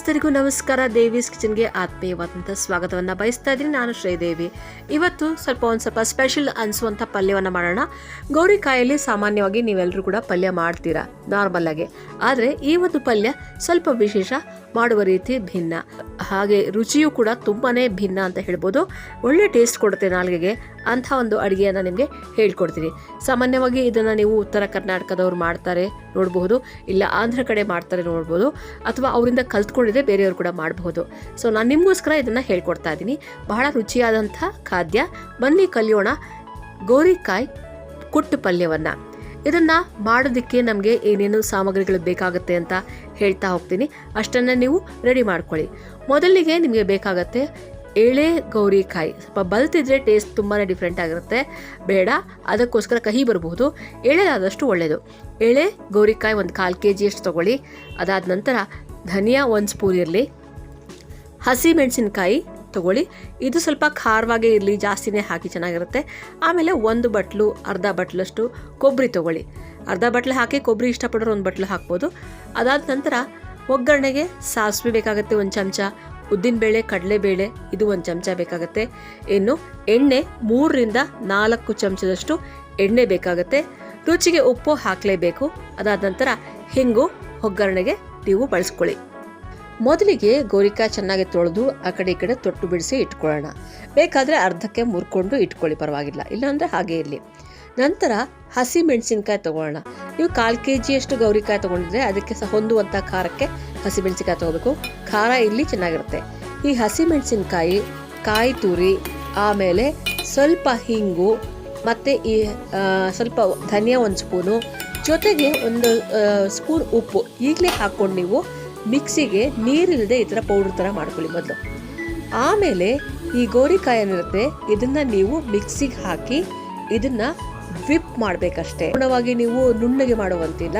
ಗ್ರಾಮಸ್ಥರಿಗೂ ನಮಸ್ಕಾರ. ದೇವೀಸ್ ಕಿಚನ್ಗೆ ಆತ್ಮೀಯವಾದಂಥ ಸ್ವಾಗತವನ್ನು ಬಯಸ್ತಾ ಇದ್ದೀನಿ. ನಾನು ಶ್ರೀದೇವಿ. ಇವತ್ತು ಸ್ವಲ್ಪ ಒಂದು ಸ್ವಲ್ಪ ಸ್ಪೆಷಲ್ ಅನಿಸುವಂಥ ಪಲ್ಯವನ್ನು ಮಾಡೋಣ. ಗೌರಿಕಾಯಲ್ಲಿ ಸಾಮಾನ್ಯವಾಗಿ ನೀವೆಲ್ಲರೂ ಕೂಡ ಪಲ್ಯ ಮಾಡ್ತೀರಾ? ನಾರ್ಮಲ್ ಆಗಿ. ಆದರೆ ಈ ಒಂದು ಪಲ್ಯ ಸ್ವಲ್ಪ ವಿಶೇಷ, ಮಾಡುವ ರೀತಿ ಭಿನ್ನ. ಹಾಗೆ ರುಚಿಯೂ ಕೂಡ ತುಂಬಾ ಭಿನ್ನ ಅಂತ ಹೇಳ್ಬೋದು. ಒಳ್ಳೆ ಟೇಸ್ಟ್ ಕೊಡುತ್ತೆ ನಾಲ್ಗೆಗೆ. ಅಂಥ ಒಂದು ಅಡುಗೆಯನ್ನು ನಿಮಗೆ ಹೇಳ್ಕೊಡ್ತೀನಿ. ಸಾಮಾನ್ಯವಾಗಿ ಇದನ್ನು ನೀವು ಉತ್ತರ ಕರ್ನಾಟಕದವ್ರು ಮಾಡ್ತಾರೆ ನೋಡಬಹುದು. ಇಲ್ಲ ಆಂಧ್ರ ಕಡೆ ಮಾಡ್ತಾರೆ ನೋಡ್ಬೋದು. ಅಥವಾ ಅವರಿಂದ ಬೇರೆಯವರು ಕೂಡ ಮಾಡಬಹುದು. ಸೊ ನಾನು ನಿಮಗೋಸ್ಕರ ಇದನ್ನು ಹೇಳ್ಕೊಡ್ತಾ ಇದ್ದೀನಿ ಬಹಳ ರುಚಿಯಾದಂಥ ಖಾದ್ಯ. ಬನ್ನಿ ಕಲಿಯೋಣ. ಗೋರಿಕಾಯಿ ಕುಟ್ಟು ಪಲ್ಯವನ್ನು. ಇದನ್ನು ಮಾಡೋದಕ್ಕೆ ನಮಗೆ ಏನೇನು ಸಾಮಗ್ರಿಗಳು ಬೇಕಾಗುತ್ತೆ ಅಂತ ಹೇಳ್ತಾ ಹೋಗ್ತೀನಿ. ಅಷ್ಟನ್ನು ನೀವು ರೆಡಿ ಮಾಡ್ಕೊಳ್ಳಿ. ಮೊದಲಿಗೆ ನಿಮಗೆ ಬೇಕಾಗತ್ತೆ ಎಳೆ ಗೌರಿಕಾಯಿ. ಸ್ವಲ್ಪ ಬಲ್ತಿದ್ರೆ ಟೇಸ್ಟ್ ತುಂಬಾ ಡಿಫ್ರೆಂಟ್ ಆಗಿರುತ್ತೆ. ಬೇಡ, ಅದಕ್ಕೋಸ್ಕರ ಕಹಿ ಬರಬಹುದು. ಎಳೆದಾದಷ್ಟು ಒಳ್ಳೆಯದು ಎಳೆ ಗೌರಿಕಾಯಿ ಒಂದು ಕಾಲು ಕೆ ಜಿಯಷ್ಟು ತೊಗೊಳ್ಳಿ. ಅದಾದ ನಂತರ ಧನಿಯಾ ಒಂದು ಸ್ಪೂನ್ ಇರಲಿ. ಹಸಿ ಮೆಣಸಿನ್ಕಾಯಿ ತಗೊಳ್ಳಿ. ಇದು ಸ್ವಲ್ಪ ಖಾರವಾಗೇ ಇರಲಿ, ಜಾಸ್ತಿನೇ ಹಾಕಿ ಚೆನ್ನಾಗಿರುತ್ತೆ. ಆಮೇಲೆ ಒಂದು ಬಟ್ಲು, ಅರ್ಧ ಬಟ್ಲಷ್ಟು ಕೊಬ್ಬರಿ ತಗೊಳ್ಳಿ. ಅರ್ಧ ಬಟ್ಲು ಹಾಕಿ ಕೊಬ್ಬರಿ ಇಷ್ಟಪಡೋರು ಒಂದು ಬಟ್ಲು ಹಾಕ್ಬೋದು. ಅದಾದ ನಂತರ ಒಗ್ಗರಣೆಗೆ ಸಾಸಿವೆ ಬೇಕಾಗುತ್ತೆ ಒಂದು ಚಮಚ, ಉದ್ದಿನಬೇಳೆ, ಕಡಲೆಬೇಳೆ, ಇದು ಒಂದು ಚಮಚ ಬೇಕಾಗುತ್ತೆ. ಇನ್ನು ಎಣ್ಣೆ ಮೂರರಿಂದ ನಾಲ್ಕು ಚಮಚದಷ್ಟು ಎಣ್ಣೆ ಬೇಕಾಗುತ್ತೆ. ರುಚಿಗೆ ಉಪ್ಪು ಹಾಕಲೇಬೇಕು. ಅದಾದ ನಂತರ ಹಿಂಗು ಒಗ್ಗರಣೆಗೆ ನೀವು ಬಳಸ್ಕೊಳ್ಳಿ. ಮೊದಲಿಗೆ ಗೋರಿಕಾಯಿ ಚೆನ್ನಾಗಿ ತೊಳೆದು ಆ ಕಡೆ ಈ ಕಡೆ ತೊಟ್ಟು ಬಿಡಿಸಿ ಇಟ್ಕೊಳ್ಳೋಣ. ಬೇಕಾದರೆ ಅರ್ಧಕ್ಕೆ ಮುರ್ಕೊಂಡು ಇಟ್ಕೊಳ್ಳಿ, ಪರವಾಗಿಲ್ಲ. ಇಲ್ಲಾಂದರೆ ಹಾಗೆ ಇರಲಿ. ನಂತರ ಹಸಿ ಮೆಣಸಿನ್ಕಾಯಿ ತೊಗೊಳ್ಳೋಣ. ನೀವು ಕಾಲು ಕೆ ಜಿಯಷ್ಟು ಗೌರಿಕಾಯಿ ತೊಗೊಂಡಿದ್ರೆ ಅದಕ್ಕೆ ಸಹ ಹೊಂದುವಂಥ ಖಾರಕ್ಕೆ ಹಸಿ ಮೆಣಸಿನ್ಕಾಯಿ ತೊಗೋಬೇಕು. ಖಾರ ಇಲ್ಲಿ ಚೆನ್ನಾಗಿರುತ್ತೆ. ಈ ಹಸಿ ಮೆಣಸಿನ್ಕಾಯಿ, ಕಾಯಿ ತುರಿ, ಆಮೇಲೆ ಸ್ವಲ್ಪ ಹಿಂಗು, ಮತ್ತು ಈ ಸ್ವಲ್ಪ ಧನಿಯಾ ಒಂದು ಸ್ಪೂನು ಜೊತೆಗೆ ಒಂದು ಸ್ಪೂನ್ ಉಪ್ಪು ಈಗಲೇ ಹಾಕ್ಕೊಂಡು ನೀವು ಮಿಕ್ಸಿಗೆ ನೀರಿಲ್ಲದೆ ಈ ಥರ ಪೌಡ್ರ್ ಥರ ಮಾಡ್ಕೊಳ್ಳಿ ಮೊದಲು. ಆಮೇಲೆ ಈ ಗೋರಿಕಾಯಿ ಏನಿರುತ್ತೆ ಇದನ್ನು ನೀವು ಮಿಕ್ಸಿಗೆ ಹಾಕಿ ಇದನ್ನು ವಿಪ್ ಮಾಡಬೇಕಷ್ಟೇ. ಪೂರ್ಣವಾಗಿ ನೀವು ನುಣ್ಣಗೆ ಮಾಡುವಂತಿಲ್ಲ,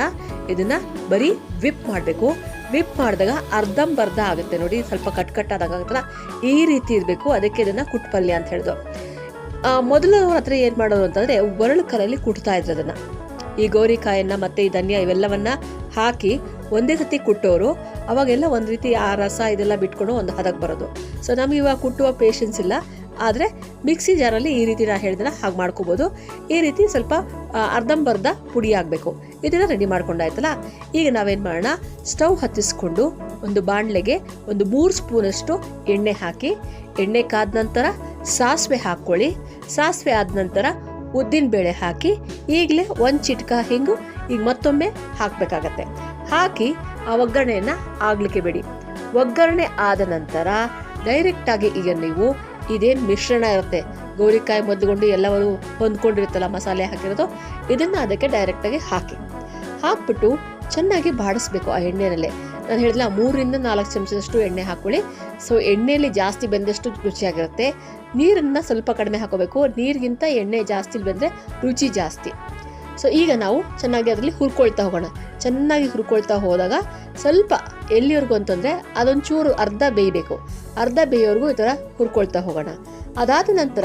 ಇದನ್ನು ಬರೀ ವಿಪ್ ಮಾಡಬೇಕು. ವಿಪ್ ಮಾಡಿದಾಗ ಅರ್ಧಂಬರ್ಧ ಆಗುತ್ತೆ ನೋಡಿ, ಸ್ವಲ್ಪ ಕಟ್ ಕಟ್ ಆಗುತ್ತಲ್ಲ, ಈ ರೀತಿ ಇರಬೇಕು, ಅದಕ್ಕೆ ಇದನ್ನು ಕುಟ್ಪಲ್ಯ ಅಂತ ಹೇಳಿದ್ರು ಮೊದಲು ಅವ್ರ ಹತ್ರ ಏನು ಮಾಡೋದು ಅಂತಂದರೆ, ಒರಳು ಕಲ್ಲಲ್ಲಿ ಕುಟ್ತಾ ಇದ್ರು ಅದನ್ನು. ಈ ಗೋರಿಕಾಯನ್ನ ಮತ್ತು ಈ ಧನ್ಯ ಇವೆಲ್ಲವನ್ನ ಹಾಕಿ ಒಂದೇ ಸತಿ ಕುಟ್ಟೋರು, ಅವಾಗೆಲ್ಲ ಒಂದು ರೀತಿ ಆ ರಸ ಇದೆಲ್ಲ ಬಿಟ್ಕೊಂಡು ಒಂದು ಹದಕ್ಕೆ ಬರೋದು. ಸೊ ನಮ್ಗೆ ಇವಾಗ ಕುಟ್ಟುವ ಪೇಷನ್ಸ್ ಇಲ್ಲ. ಆದರೆ ಮಿಕ್ಸಿ ಜಾರಲ್ಲಿ ಈ ರೀತಿ ನಾ ಹೇಳಿದ್ರೆ ಹಾಗೆ ಮಾಡ್ಕೋಬೋದು. ಈ ರೀತಿ ಸ್ವಲ್ಪ ಅರ್ಧಂಬರ್ಧ ಪುಡಿ ಆಗಬೇಕು. ಇದನ್ನು ರೆಡಿ ಮಾಡ್ಕೊಂಡಾಯ್ತಲ್ಲ? ಈಗ ನಾವೇನು ಮಾಡೋಣ? ಸ್ಟವ್ ಹತ್ತಿಸ್ಕೊಂಡು ಒಂದು ಬಾಣಲೆಗೆ ಒಂದು ಮೂರು ಸ್ಪೂನಷ್ಟು ಎಣ್ಣೆ ಹಾಕಿ, ಎಣ್ಣೆ ಕಾದ ನಂತರ ಸಾಸಿವೆ ಹಾಕ್ಕೊಳ್ಳಿ. ಸಾಸಿವೆ ಆದ ನಂತರ ಉದ್ದಿನ ಬೇಳೆ ಹಾಕಿ ಈಗಲೇ ಒಂದು ಚಿಟ್ಕ ಹಿಂಗು ಈಗ ಮತ್ತೊಮ್ಮೆ ಹಾಕಬೇಕಾಗತ್ತೆ. ಹಾಕಿ ಆ ಒಗ್ಗರಣೆಯನ್ನು ಆಗಲಿಕ್ಕೆ ಬಿಡಿ. ಒಗ್ಗರಣೆ ಆದ ನಂತರ ಡೈರೆಕ್ಟಾಗಿ ಈಗ ನೀವು ಇದೇನು ಮಿಶ್ರಣ ಇರುತ್ತೆ. ಗೌರಿಕಾಯಿ ಮದ್ದುಕೊಂಡು ಎಲ್ಲವರು ಹೊಂದ್ಕೊಂಡಿರುತ್ತಲ್ಲ ಮಸಾಲೆ ಹಾಕಿರೋದು, ಇದನ್ನು ಅದಕ್ಕೆ ಡೈರೆಕ್ಟಾಗಿ ಹಾಕಿ. ಹಾಕ್ಬಿಟ್ಟು ಚೆನ್ನಾಗಿ ಬಾಡಿಸ್ಬೇಕು ಆ ಎಣ್ಣೆನಲ್ಲೇ ನಾನು ಹೇಳಿದ್ಲ ಮೂರರಿಂದ ನಾಲ್ಕು ಚಮಚದಷ್ಟು ಎಣ್ಣೆ ಹಾಕ್ಕೊಳ್ಳಿ ಸೊ ಎಣ್ಣೆಯಲ್ಲಿ ಜಾಸ್ತಿ ಬೆಂದಷ್ಟು ರುಚಿಯಾಗಿರುತ್ತೆ. ನೀರನ್ನು ಸ್ವಲ್ಪ ಕಡಿಮೆ ಹಾಕೋಬೇಕು. ನೀರಿಗಿಂತ ಎಣ್ಣೆ ಜಾಸ್ತಿ ಬೆಂದರೆ ರುಚಿ ಜಾಸ್ತಿ. ಸೊ ಈಗ ನಾವು ಚೆನ್ನಾಗಿ ಅದರಲ್ಲಿ ಹುರ್ಕೊಳ್ತಾ ಹೋಗೋಣ. ಚೆನ್ನಾಗಿ ಹುರ್ಕೊಳ್ತಾ ಹೋದಾಗ ಸ್ವಲ್ಪ ಎಲ್ಲಿವರೆಗೂ ಅಂತಂದರೆ ಅದೊಂಚೂರು ಅರ್ಧ ಬೇಯಬೇಕು. ಅರ್ಧ ಬೇಯೋವರೆಗೂ ಈ ಥರ ಹುರ್ಕೊಳ್ತಾ ಹೋಗೋಣ. ಅದಾದ ನಂತರ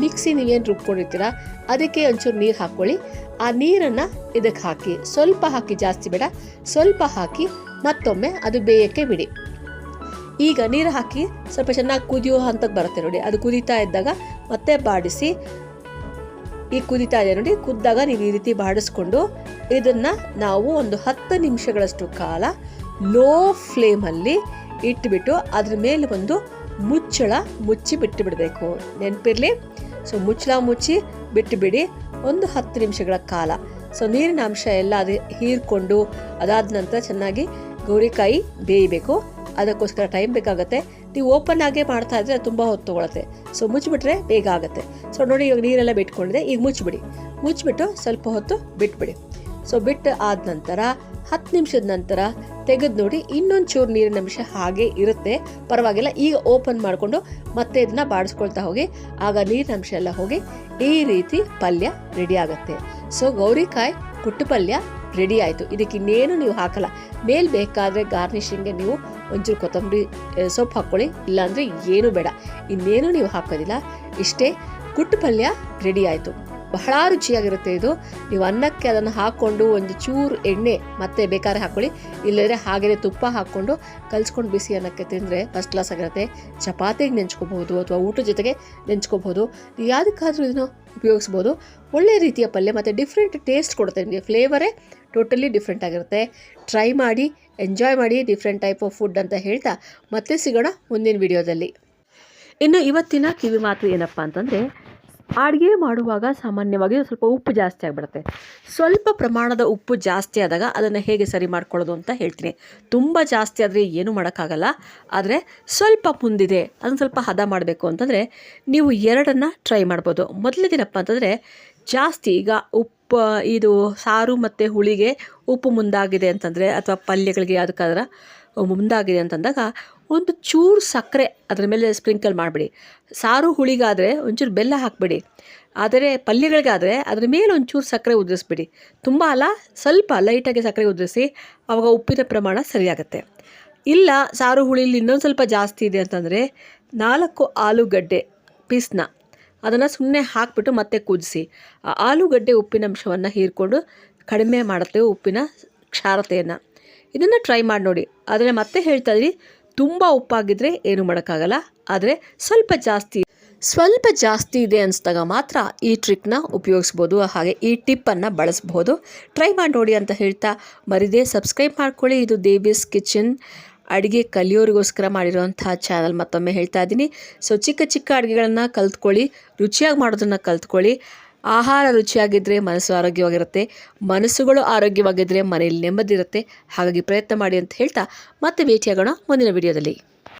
ಮಿಕ್ಸಿ ನೀವೇನು ರುಬ್ಕೊಂಡಿರ್ತೀರ ಅದಕ್ಕೆ ಒಂಚೂರು ನೀರು ಹಾಕ್ಕೊಳ್ಳಿ. ಆ ನೀರನ್ನು ಇದಕ್ಕೆ ಹಾಕಿ ಸ್ವಲ್ಪ ಹಾಕಿ ಜಾಸ್ತಿ ಬೇಡ. ಸ್ವಲ್ಪ ಹಾಕಿ ಮತ್ತೊಮ್ಮೆ ಅದು ಬೇಯಕ್ಕೆ ಬಿಡಿ. ಈಗ ನೀರು ಹಾಕಿ ಸ್ವಲ್ಪ ಚೆನ್ನಾಗಿ ಕುದಿಯೋ ಹಂತಕ್ಕೆ ಬರುತ್ತೆ ನೋಡಿ. ಅದು ಕುದೀತಾ ಇದ್ದಾಗ ಮತ್ತೆ ಬಾಡಿಸಿ ಈ ಕುದೀತಾ ಇದೆ ನೋಡಿ. ಕುದ್ದಾಗ ನೀವು ಈ ರೀತಿ ಬಾಡಿಸ್ಕೊಂಡು ಇದನ್ನು ನಾವು ಒಂದು ಹತ್ತು ನಿಮಿಷಗಳಷ್ಟು ಕಾಲ ಲೋ ಫ್ಲೇಮಲ್ಲಿ ಇಟ್ಬಿಟ್ಟು ಅದ್ರ ಮೇಲೆ ಒಂದು ಮುಚ್ಚಳ ಮುಚ್ಚಿ ಬಿಟ್ಟು ಬಿಡಬೇಕು ನೆನಪಿರಲಿ? ಸೊ ಮುಚ್ಚಳ ಮುಚ್ಚಿ ಬಿಟ್ಟುಬಿಡಿ ಒಂದು ಹತ್ತು ನಿಮಿಷಗಳ ಕಾಲ. ಸೊ ನೀರಿನ ಅಂಶ ಎಲ್ಲ ಅದು ಹೀರ್ಕೊಂಡು ಅದಾದ ನಂತರ ಚೆನ್ನಾಗಿ ಗೌರಿಕಾಯಿ ಬೇಯಬೇಕು. ಅದಕ್ಕೋಸ್ಕರ ಟೈಮ್ ಬೇಕಾಗುತ್ತೆ. ನೀವು ಓಪನ್ ಆಗೇ ಮಾಡ್ತಾ ಇದ್ರೆ ತುಂಬ ಹೊತ್ತು ತೊಗೊಳತ್ತೆ. ಸೊ ಮುಚ್ಚಿಬಿಟ್ರೆ ಬೇಗ ಆಗುತ್ತೆ. ಸೊ ನೋಡಿ ಇವಾಗ ನೀರೆಲ್ಲ ಬಿಟ್ಕೊಂಡಿದೆ. ಈಗ ಮುಚ್ಚಿಬಿಡಿ. ಮುಚ್ಚಿಬಿಟ್ಟು ಸ್ವಲ್ಪ ಹೊತ್ತು ಬಿಟ್ಬಿಡಿ. ಸೊ ಬಿಟ್ಟು ಆದ ನಂತರ, ಹತ್ತು ನಿಮಿಷದ ನಂತರ ತೆಗೆದು ನೋಡಿ ಇನ್ನೊಂದು ಚೂರು ನೀರಿನ ಅಂಶ ಹಾಗೆ ಇರುತ್ತೆ. ಪರವಾಗಿಲ್ಲ, ಈಗ ಓಪನ್ ಮಾಡಿಕೊಂಡು ಮತ್ತೆ ಇದನ್ನ ಬಾಡಿಸ್ಕೊಳ್ತಾ ಹೋಗಿ, ಆಗ ನೀರಿನ ಅಂಶ ಎಲ್ಲ ಹೋಗಿ ಈ ರೀತಿ ಪಲ್ಯ ರೆಡಿ ಆಗುತ್ತೆ. ಸೊ ಗೌರಿಕಾಯಿ ಕುಟ್ಟು ಪಲ್ಯ ರೆಡಿ ಆಯಿತು. ಇದಕ್ಕೆ ಇನ್ನೇನು ನೀವು ಹಾಕಲ್ಲ. ಮೇಲೆ ಬೇಕಾದರೆ ಗಾರ್ನಿಷಿಂಗ್ಗೆ ನೀವು ಒಂಚೂರು ಕೊತ್ತಂಬರಿ ಸೊಪ್ಪು ಹಾಕ್ಕೊಳ್ಳಿ. ಇಲ್ಲಾಂದರೆ ಏನು ಬೇಡ. ಇನ್ನೇನು ನೀವು ಹಾಕೋದಿಲ್ಲ. ಇಷ್ಟೇ. ಕುಟ್ಟು ಪಲ್ಯ ರೆಡಿ ಆಯಿತು. ಬಹಳ ರುಚಿಯಾಗಿರುತ್ತೆ ಇದು. ನೀವು ಅನ್ನಕ್ಕೆ ಅದನ್ನು ಹಾಕ್ಕೊಂಡು ಒಂದು ಚೂರು ಎಣ್ಣೆ ಮತ್ತೆ ಬೇಕಾದ್ರೆ ಹಾಕ್ಕೊಳ್ಳಿ. ಇಲ್ಲದ್ರೆ ಹಾಗೆಯೇ ತುಪ್ಪ ಹಾಕ್ಕೊಂಡು ಕಲ್ಸ್ಕೊಂಡು ಬಿಸಿ ಅನ್ನಕ್ಕೆ ತಿಂದರೆ ಫಸ್ಟ್ ಕ್ಲಾಸ್ ಆಗಿರುತ್ತೆ. ಚಪಾತಿಗೆ ನೆಂಚ್ಕೋಬಹುದು ಅಥವಾ ಊಟದ ಜೊತೆಗೆ ನೆಂಚ್ಕೋಬಹುದು. ಯಾವುದಕ್ಕಾದ್ರೂ ಇದನ್ನು ಉಪಯೋಗಿಸ್ಬೋದು. ಒಳ್ಳೆಯ ರೀತಿಯ ಪಲ್ಯ ಮತ್ತು ಡಿಫ್ರೆಂಟ್ ಟೇಸ್ಟ್ ಕೊಡುತ್ತೆ ನಿಮಗೆ. ಫ್ಲೇವರೇ ಟೋಟಲಿ ಡಿಫ್ರೆಂಟ್ ಆಗಿರುತ್ತೆ. ಟ್ರೈ ಮಾಡಿ ಎಂಜಾಯ್ ಮಾಡಿ ಡಿಫ್ರೆಂಟ್ ಟೈಪ್ ಆಫ್ ಫುಡ್ ಅಂತ ಹೇಳ್ತಾ ಮತ್ತೆ ಸಿಗೋಣ ಮುಂದಿನ ವಿಡಿಯೋದಲ್ಲಿ ಇನ್ನು ಇವತ್ತಿನ ಕಿವಿ ಮಾತು ಏನಪ್ಪ ಅಂತಂದರೆ ಅಡುಗೆ ಮಾಡುವಾಗ ಸಾಮಾನ್ಯವಾಗಿ ಸ್ವಲ್ಪ ಉಪ್ಪು ಜಾಸ್ತಿ ಆಗಿಬಿಡುತ್ತೆ. ಸ್ವಲ್ಪ ಪ್ರಮಾಣದ ಉಪ್ಪು ಜಾಸ್ತಿ ಆದಾಗ ಅದನ್ನು ಹೇಗೆ ಸರಿ ಮಾಡ್ಕೊಳ್ಳೋದು ಅಂತ ಹೇಳ್ತೀನಿ. ತುಂಬ ಜಾಸ್ತಿ ಆದರೆ ಏನು ಮಾಡೋಕ್ಕಾಗಲ್ಲ. ಆದರೆ ಸ್ವಲ್ಪ ಮುಂದಿದೆ, ಅದನ್ನು ಸ್ವಲ್ಪ ಹದ ಮಾಡಬೇಕು ಅಂತಂದರೆ ನೀವು ಎರಡನ್ನು ಟ್ರೈ ಮಾಡ್ಬೋದು. ಮೊದಲನೇದೇನಪ್ಪ ಅಂತಂದರೆ ಜಾಸ್ತಿ ಈಗ ಉಪ್ಪು, ಇದು ಸಾರು ಮತ್ತು ಹುಳಿಗೆ ಉಪ್ಪು ಮುಂದಾಗಿದೆ ಅಂತಂದರೆ, ಅಥವಾ ಪಲ್ಯಗಳಿಗೆ ಅದಕ್ಕಾದ್ರೆ ಮುಂದಾಗಿದೆ ಅಂತಂದಾಗ ಒಂದು ಚೂರು ಸಕ್ಕರೆ ಅದರ ಮೇಲೆ ಸ್ಪ್ರಿಂಕಲ್ ಮಾಡಿಬಿಡಿ. ಸಾರು ಹುಳಿಗಾದರೆ ಒಂಚೂರು ಬೆಲ್ಲ ಹಾಕಿಬಿಡಿ. ಆದರೆ ಪಲ್ಯಗಳಿಗಾದರೆ ಅದ್ರ ಮೇಲೆ ಒಂಚೂರು ಸಕ್ಕರೆ ಉದುರಿಸ್ಬಿಡಿ. ತುಂಬ ಅಲ್ಲ, ಸ್ವಲ್ಪ ಲೈಟಾಗಿ ಸಕ್ಕರೆ ಉದುರಿಸಿ ಆವಾಗ ಉಪ್ಪಿನ ಪ್ರಮಾಣ ಸರಿಯಾಗುತ್ತೆ. ಇಲ್ಲ, ಸಾರು ಹುಳಿಲಿ ಇನ್ನೊಂದು ಸ್ವಲ್ಪ ಜಾಸ್ತಿ ಇದೆ ಅಂತಂದರೆ ನಾಲ್ಕು ಆಲೂಗಡ್ಡೆ ಪೀಸ್ನ ಅದನ್ನು ಸುಮ್ಮನೆ ಹಾಕಿಬಿಟ್ಟು ಮತ್ತೆ ಕುದಿಸಿ. ಆ ಆಲೂಗಡ್ಡೆ ಉಪ್ಪಿನ ಅಂಶವನ್ನು ಹೀರ್ಕೊಂಡು ಕಡಿಮೆ ಮಾಡುತ್ತೆ ಉಪ್ಪಿನ ಕ್ಷಾರತೆಯನ್ನು. ಇದನ್ನು ಟ್ರೈ ಮಾಡಿ ನೋಡಿ. ಆದರೆ ಮತ್ತೆ ಹೇಳ್ತಾ ಇದ್ರಿ ತುಂಬ ಉಪ್ಪಾಗಿದ್ದರೆ ಏನು ಮಾಡೋಕ್ಕಾಗಲ್ಲ, ಆದರೆ ಸ್ವಲ್ಪ ಜಾಸ್ತಿ ಸ್ವಲ್ಪ ಜಾಸ್ತಿ ಇದೆ ಅನಿಸಿದಾಗ ಮಾತ್ರ ಈ ಟ್ರಿಕ್ನ ಉಪಯೋಗಿಸ್ಬೋದು, ಹಾಗೆ ಈ ಟಿಪ್ಪನ್ನು ಬಳಸ್ಬೋದು. ಟ್ರೈ ಮಾಡಿ ನೋಡಿ ಅಂತ ಹೇಳ್ತಾ ಮರಿದೇ. ಸಬ್ಸ್ಕ್ರೈಬ್ ಮಾಡ್ಕೊಳ್ಳಿ. ಇದು ದೇವಿಸ್ ಕಿಚನ್. ಅಡುಗೆ ಕಲಿಯೋರಿಗೋಸ್ಕರ ಮಾಡಿರುವಂಥ ಚಾನಲ್ ಮತ್ತೊಮ್ಮೆ ಹೇಳ್ತಾ ಇದ್ದೀನಿ. ಸೊ ಚಿಕ್ಕ ಚಿಕ್ಕ ಅಡುಗೆಗಳನ್ನು ಕಲ್ತ್ಕೊಳ್ಳಿ, ರುಚಿಯಾಗಿ ಮಾಡೋದನ್ನು ಕಲ್ತ್ಕೊಳ್ಳಿ. ಆಹಾರ ರುಚಿಯಾಗಿದ್ದರೆ ಮನಸ್ಸು ಆರೋಗ್ಯವಾಗಿರುತ್ತೆ, ಮನಸ್ಸುಗಳು ಆರೋಗ್ಯವಾಗಿದ್ದರೆ ಮನೆಯಲ್ಲಿ ನೆಮ್ಮದಿ ಇರುತ್ತೆ. ಹಾಗಾಗಿ ಪ್ರಯತ್ನ ಮಾಡಿ ಅಂತ ಹೇಳ್ತಾ ಮತ್ತೆ ಭೇಟಿಯಾಗೋಣ ಮುಂದಿನ ವಿಡಿಯೋದಲ್ಲಿ.